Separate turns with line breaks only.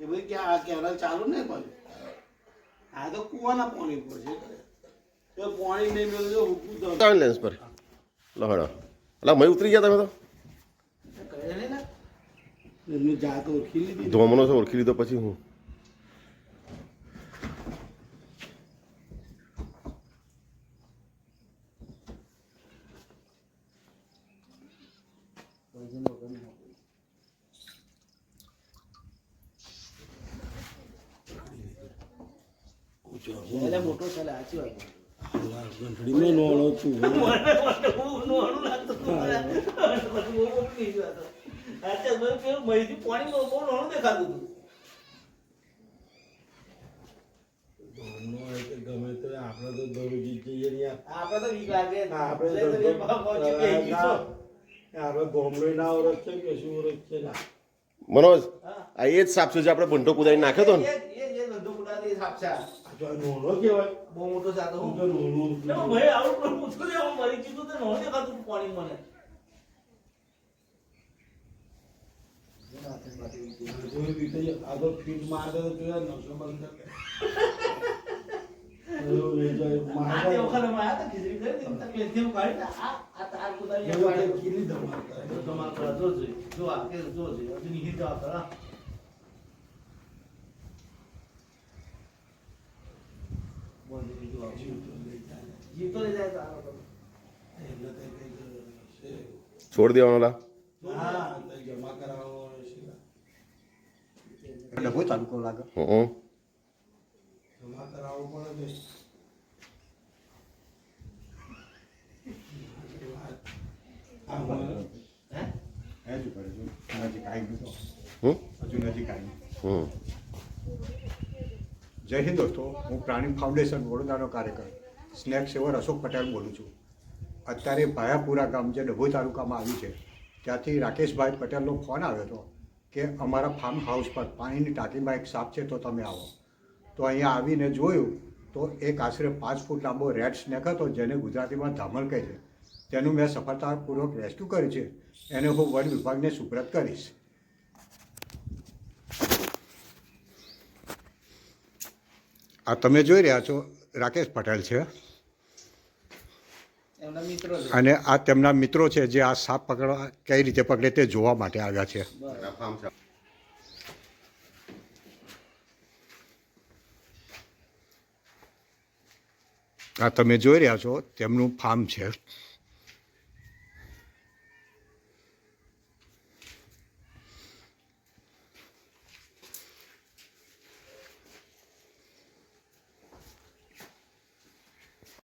એ ભાઈ કે આ કેનાલ ચાલુ નહીં પાછું આ તો કુવાના પાણી પર છે. તો પાણી નહીં મેળવ્યો હું તો
આવે લેન્સ પર. લો હેડો. એટલે મય ઉતરી ગયા તમે તો?
એમની જાત ઓળખી લીધી.
ધોમણો છે ઓળખી લીધો પછી હું.
એટલે મોટો છે સાચી વાત ગંઠડીમાં નોળો છું. ગમે તો આપણે તો દરરોજ જઈએ ને
આપણે તો બીક લાગે.
આપણે
આપણે
ગોમડો ના ઓળખ છે કે શું ઓળખ છે ને?
મનોજ આ એ જ સાપ છે જે આપણે ભંટો કુદાઈ નાખ્યો હતો ને?
એ જ ભંટો કુડાની સાપ છે આ.
આ. તો નોળો કહેવાય.
બહુ મોટો છે આ તો
હું તો નોળું
ના, ભાઈ આવું પણ પૂછું ને, હું મરી ગયું તો નહોતું દેખાતું પાણી મને.
જોયા નવસો બંધ કરી ધમાલ કરે.
જો જો આ કે જો જોઈ. નિહિત નીકળી બોલ, બીજું આવું.
જીવ તો લઈ જાય.
તો તો.
કંઈ કંઈક છે.
છોડ દેવાનો લા
હા, જમા કરાવવાનો છે.
ડભો તાલુકો લાગે
હં
જમા કરાવવો પડે ને. આ મારે-
હે?
હજુ નજીક આવી હજુ નજીક આવી જય હિન્દ દોસ્તો, હું પ્રાણી ફાઉન્ડેશન વડોદરાનો કાર્યકર, સ્નેક સેવર અશોક પટેલ બોલું છું. અત્યારે ભાયાપુરા ગામ જે ડભોઈ તાલુકામાં આવ્યું છે, ત્યાંથી રાકેશભાઈ પટેલનો ફોન આવ્યો હતો કે અમારા ફાર્મ હાઉસ પર પાણીની ટાંકીમાં એક સાપ છે તો તમે આવો. તો અહીંયા આવીને જોયું તો એક આશરે પાંચ ફૂટ લાંબો રેડ સ્નેક હતો જેને ગુજરાતીમાં ધામલ કહે છે. તેનું મેં સફળતાપૂર્વક રેસ્ક્યુ કર્યું છે. એને હું વન વિભાગને સુપ્રત કરીશ. આ તમે જોઈ રહ્યા છો રાકેશ પટેલ
છે.
અને આ તેમના મિત્રો છે જે આ સાપ પકડવા કઈ રીતે પકડે તે જોવા માટે આવ્યા છે. આ તમે જોઈ રહ્યા છો તેમનું ફાર્મ છે.